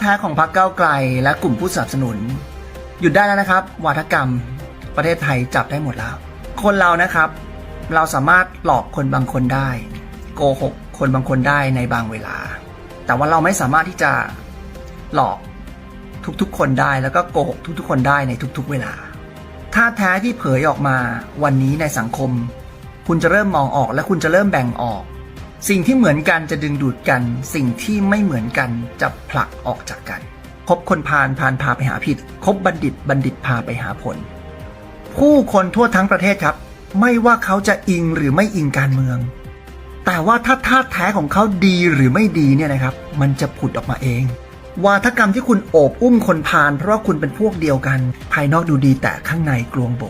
แท้ของพรรคก้าวไกลและกลุ่มผู้สนับสนุน หยุดได้แล้วนะครับ วาทกรรม ประเทศไทยจับได้หมดแล้ว คนเรานะครับ เราสามารถหลอกคนบางคนได้ โกหกคนบางคนได้ในบางเวลา แต่ว่าเราไม่สามารถที่จะหลอกทุกๆ คนได้แล้วก็โกหกทุกๆ คนได้ในทุกๆ เวลาท่าแท้ที่เผยออกมาวันนี้ในสังคม คุณจะเริ่มมองออกและคุณจะเริ่มแบ่งออก สิ่งที่เหมือนกันจะดึงดูดกัน สิ่งที่ไม่เหมือนกันจะผลักออกจากกัน คบคนพาลพาลพาไปหาผิด คบบัณฑิตบัณฑิตพาไปหาผล ผู้คนทั่วทั้งประเทศครับ ไม่ว่าเขาจะอิงหรือไม่อิงการเมือง แต่ว่าถ้าท่าแท้ของเขาดีหรือไม่ดีเนี่ยนะครับ มันจะผุดออกมาเอง วาทกรรมที่คุณโอบอุ้มคนพาลเพราะว่าคุณเป็นพวกเดียวกัน ภายนอกดูดีแต่ข้างในกลวงโบ